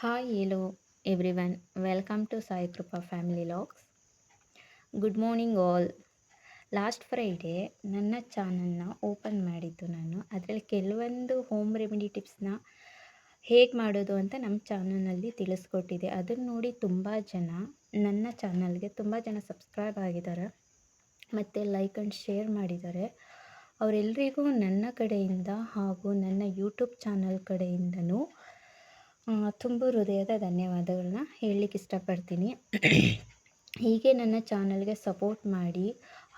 Hi hello, everyone. Welcome to Sai Krupa family logs good morning all last Friday ನನ್ನ ಚಾನಲ್ನ open ಮಾಡಿದ್ದು ನಾನು. ಅದರಲ್ಲಿ ಕೆಲವೊಂದು ಹೋಮ್ ರೆಮಿಡಿ ಟಿಪ್ಸ್ನ ಹೇಗೆ ಮಾಡೋದು ಅಂತ ನಮ್ಮ ಚಾನಲ್ನಲ್ಲಿ ತಿಳಿಸ್ಕೊಟ್ಟಿದೆ ಅದನ್ನು ನೋಡಿ ತುಂಬ ಜನ, ನನ್ನ ಚಾನಲ್ಗೆ ತುಂಬ ಜನ ಸಬ್ಸ್ಕ್ರೈಬ್ ಆಗಿದ್ದಾರೆ. ಮತ್ತು ಲೈಕ್ ಆ್ಯಂಡ್ ಶೇರ್ ಮಾಡಿದ್ದಾರೆ. ಅವರೆಲ್ಲರಿಗೂ ನನ್ನ ಕಡೆಯಿಂದ ಹಾಗೂ ನನ್ನ ಯೂಟ್ಯೂಬ್ ಚಾನಲ್ ಕಡೆಯಿಂದನೂ ತುಂಬ ಹೃದಯದ ಧನ್ಯವಾದಗಳನ್ನ ಹೇಳಲಿಕ್ಕೆ ಇಷ್ಟಪಡ್ತೀನಿ. ಹೀಗೆ ನನ್ನ ಚಾನಲ್ಗೆ ಸಪೋರ್ಟ್ ಮಾಡಿ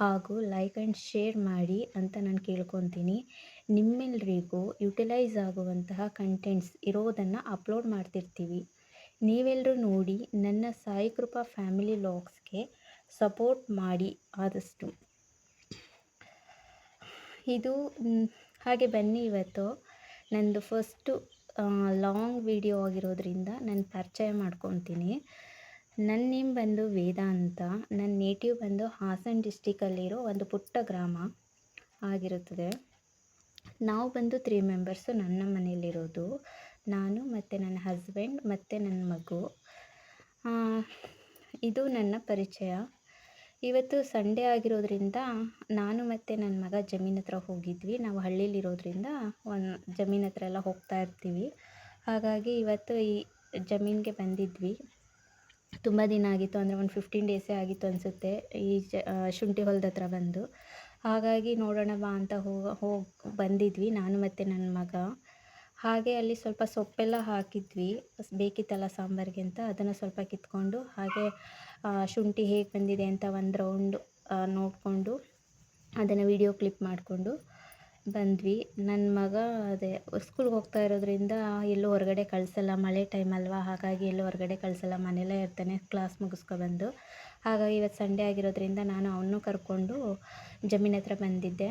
ಹಾಗೂ ಲೈಕ್ ಆ್ಯಂಡ್ ಶೇರ್ ಮಾಡಿ ಅಂತ ನಾನು ಕೇಳ್ಕೊತೀನಿ. ನಿಮ್ಮೆಲ್ಲರಿಗೂ ಯುಟಿಲೈಸ್ ಆಗುವಂತಹ ಕಂಟೆಂಟ್ಸ್ ಇರೋದನ್ನು ಅಪ್ಲೋಡ್ ಮಾಡ್ತಿರ್ತೀವಿ. ನೀವೆಲ್ಲರೂ ನೋಡಿ ನನ್ನ ಸಾಯಿ ಕೃಪಾ ಫ್ಯಾಮಿಲಿ ಲಾಗ್ಸ್ಗೆ ಸಪೋರ್ಟ್ ಮಾಡಿ ಆದಷ್ಟು. ಇದು ಹಾಗೆ ಬನ್ನಿ ಇವತ್ತು. ನಂದು ಫಸ್ಟು ಲಾಂಗ್ ವಿಡಿಯೋ ಆಗಿರೋದ್ರಿಂದ ನಾನು ಪರಿಚಯ ಮಾಡ್ಕೊತೀನಿ. ನನ್ನ ನೇಮ್ ಬಂದು ವೇದ ಅಂತ. ನನ್ನ ನೇಟಿವ್ ಬಂದು ಹಾಸನ ಡಿಸ್ಟಿಕಲ್ಲಿರೋ ಒಂದು ಪುಟ್ಟ ಗ್ರಾಮ ಆಗಿರುತ್ತದೆ. ನಾವು ಬಂದು ತ್ರೀ ಮೆಂಬರ್ಸು ನನ್ನ ಮನೆಯಲ್ಲಿರೋದು. ನಾನು ಮತ್ತು ನನ್ನ ಹಸ್ಬೆಂಡ್ ಮತ್ತು ನನ್ನ ಮಗು. ಇದು ನನ್ನ ಪರಿಚಯ. ಇವತ್ತು ಸಂಡೇ ಆಗಿರೋದ್ರಿಂದ ನಾನು ಮತ್ತು ನನ್ನ ಮಗ ಜಮೀನ್ ಹತ್ರ ಹೋಗಿದ್ವಿ. ನಾವು ಹಳ್ಳಿಲಿರೋದ್ರಿಂದ ಒಂದು ಜಮೀನ್ ಹತ್ರ ಎಲ್ಲ ಹೋಗ್ತಾ ಇರ್ತೀವಿ. ಹಾಗಾಗಿ ಇವತ್ತು ಈ ಜಮೀನಿಗೆ ಬಂದಿದ್ವಿ. ತುಂಬ ದಿನ ಆಗಿತ್ತು, ಅಂದರೆ ಒಂದು ಫಿಫ್ಟೀನ್ ಡೇಸೇ ಆಗಿತ್ತು ಅನಿಸುತ್ತೆ ಈ ಜ ಶುಂಠಿ ಹೊಲದ ಹತ್ರ ಬಂದು. ಹಾಗಾಗಿ ನೋಡೋಣ ಬಾ ಅಂತ ಹೋಗಿ ಹೋಗಿ ಬಂದಿದ್ವಿ. ನಾನು ಮತ್ತು ನನ್ನ ಮಗ. ಹಾಗೆ ಅಲ್ಲಿ ಸ್ವಲ್ಪ ಸೊಪ್ಪೆಲ್ಲ ಹಾಕಿದ್ವಿ ಬೇಕಿತ್ತಲ್ಲ ಸಾಂಬಾರಿಗೆ ಅಂತ, ಅದನ್ನು ಸ್ವಲ್ಪ ಕಿತ್ಕೊಂಡು ಹಾಗೆ ಶುಂಠಿ ಹೇಗೆ ಬಂದಿದೆ ಅಂತ ಒಂದು ರೌಂಡ್ ನೋಡಿಕೊಂಡು ಅದನ್ನು ವಿಡಿಯೋ ಕ್ಲಿಪ್ ಮಾಡಿಕೊಂಡು ಬಂದ್ವಿ. ನನ್ನ ಮಗ ಅದೇ ಸ್ಕೂಲ್ಗೆ ಹೋಗ್ತಾ ಇರೋದ್ರಿಂದ ಎಲ್ಲೂ ಹೊರಗಡೆ ಕಳಿಸಲ್ಲ, ಮಳೆ ಟೈಮ್ ಅಲ್ವಾ, ಹಾಗಾಗಿ ಎಲ್ಲೂ ಹೊರಗಡೆ ಕಳಿಸಲ್ಲ, ಮನೆಯಲ್ಲೇ ಇರ್ತಾನೆ ಕ್ಲಾಸ್ ಮುಗಿಸ್ಕೊಬಂದು ಹಾಗಾಗಿ ಇವತ್ತು ಸಂಡೇ ಆಗಿರೋದ್ರಿಂದ ನಾನು ಅವನ್ನೂ ಕರ್ಕೊಂಡು ಜಮೀನ್ ಹತ್ರ ಬಂದಿದ್ದೆ.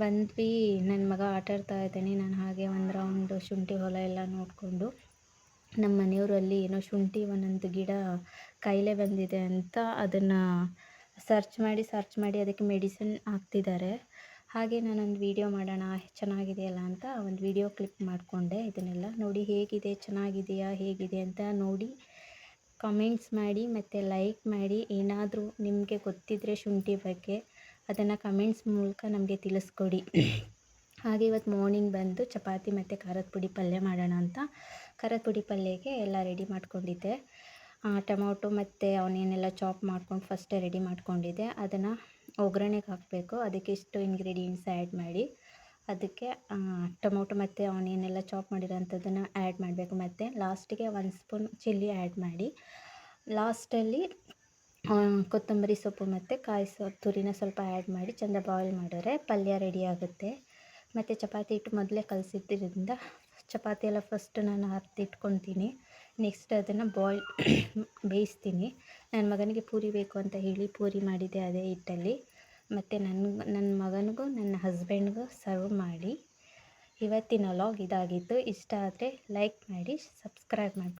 ಬಂದ್ವಿ. ನನ್ನ ಮಗ ಆಟ ಆಡ್ತಾ ಇದ್ದಾನೆ. ನಾನು ಹಾಗೆ ಒಂದು ರೌಂಡ್ ಶುಂಠಿ ಹೊಲ ಎಲ್ಲ ನೋಡಿಕೊಂಡು ನಮ್ಮ ಮನೆಯವರಲ್ಲಿ ಏನೋ ಶುಂಠಿ ಒಂದೊಂದು ಗಿಡ ಕಾಯಿಲೆ ಬಂದಿದೆ ಅಂತ ಅದನ್ನು ಸರ್ಚ್ ಮಾಡಿ ಸರ್ಚ್ ಮಾಡಿ ಅದಕ್ಕೆ ಮೆಡಿಸಿನ್ ಹಾಕ್ತಿದ್ದಾರೆ. ಹಾಗೆ ನಾನೊಂದು ವೀಡಿಯೋ ಮಾಡೋಣ, ಚೆನ್ನಾಗಿದೆಯಲ್ಲ ಅಂತ ಒಂದು ವೀಡಿಯೋ ಕ್ಲಿಪ್ ಮಾಡಿಕೊಂಡೆ. ಇದನ್ನೆಲ್ಲ ನೋಡಿ ಹೇಗಿದೆ, ಚೆನ್ನಾಗಿದೆಯಾ, ಹೇಗಿದೆ ಅಂತ ನೋಡಿ ಕಮೆಂಟ್ಸ್ ಮಾಡಿ ಮತ್ತು ಲೈಕ್ ಮಾಡಿ. ಏನಾದರೂ ನಿಮಗೆ ಗೊತ್ತಿದ್ದರೆ ಶುಂಠಿ ಬಗ್ಗೆ ಅದನ್ನು ಕಮೆಂಟ್ಸ್ ಮೂಲಕ ನಮಗೆ ತಿಳಿಸ್ಕೊಡಿ. ಹಾಗೆ ಇವತ್ತು ಮಾರ್ನಿಂಗ್ ಬಂದು ಚಪಾತಿ ಮತ್ತು ಖಾರದ ಪುಡಿ ಪಲ್ಯ ಮಾಡೋಣ ಅಂತ. ಖಾರದ ಪುಡಿ ಪಲ್ಯಕ್ಕೆ ಎಲ್ಲ ರೆಡಿ ಮಾಡ್ಕೊಂಡಿದ್ದೆ. ಟೊಮೊಟೊ ಮತ್ತು ಅವನೇನೆಲ್ಲ ಚಾಪ್ ಮಾಡ್ಕೊಂಡು ಫಸ್ಟೇ ರೆಡಿ ಮಾಡ್ಕೊಂಡಿದ್ದೆ. ಅದನ್ನು ಒಗ್ಗರಣೆಗೆ ಹಾಕಬೇಕು. ಅದಕ್ಕೆ ಇಷ್ಟು ಇಂಗ್ರೀಡಿಯೆಂಟ್ಸ್ ಆ್ಯಡ್ ಮಾಡಿ. ಅದಕ್ಕೆ ಟೊಮೊಟೊ ಮತ್ತು ಅವನೇನೆಲ್ಲ ಚಾಪ್ ಮಾಡಿರೋಂಥದ್ದನ್ನು ಆ್ಯಡ್ ಮಾಡಬೇಕು. ಮತ್ತು ಲಾಸ್ಟಿಗೆ ಒಂದು ಸ್ಪೂನ್ ಚಿಲ್ಲಿ ಆ್ಯಡ್ ಮಾಡಿ. ಲಾಸ್ಟಲ್ಲಿ ಕೊತ್ತಂಬರಿ ಸೊಪ್ಪು ಮತ್ತು ಕಾಯಿ ಸೊ, ತುರಿನ ಸ್ವಲ್ಪ ಆ್ಯಡ್ ಮಾಡಿ ಚೆಂದ ಬಾಯ್ಲ್ ಮಾಡಿದ್ರೆ ಪಲ್ಯ ರೆಡಿ ಆಗುತ್ತೆ. ಮತ್ತು ಚಪಾತಿ ಹಿಟ್ಟು ಮೊದಲೇ ಕಲಸಿದ್ದರಿಂದ ಚಪಾತಿ ಎಲ್ಲ ಫಸ್ಟ್ ನಾನು ಹರ್ದಿಟ್ಕೊತೀನಿ ನೆಕ್ಸ್ಟ್ ಅದನ್ನು ಬಾಯ್ಲ್ ಬೇಯಿಸ್ತೀನಿ. ನನ್ನ ಮಗನಿಗೆ ಪೂರಿ ಬೇಕು ಅಂತ ಹೇಳಿ ಪೂರಿ ಮಾಡಿದೆ ಅದೇ ಹಿಟ್ಟಲ್ಲಿ. ಮತ್ತು ನನ್ನ ನನ್ನ ಮಗನಿಗೂ ನನ್ನ ಹಸ್ಬೆಂಡ್ಗೂ ಸರ್ವ್ ಮಾಡಿ. ಇವತ್ತಿನ ಲಾಗ್ ಇದಾಗಿತ್ತು. ಇಷ್ಟ ಆದರೆ ಲೈಕ್ ಮಾಡಿ ಸಬ್ಸ್ಕ್ರೈಬ್ ಮಾಡಿ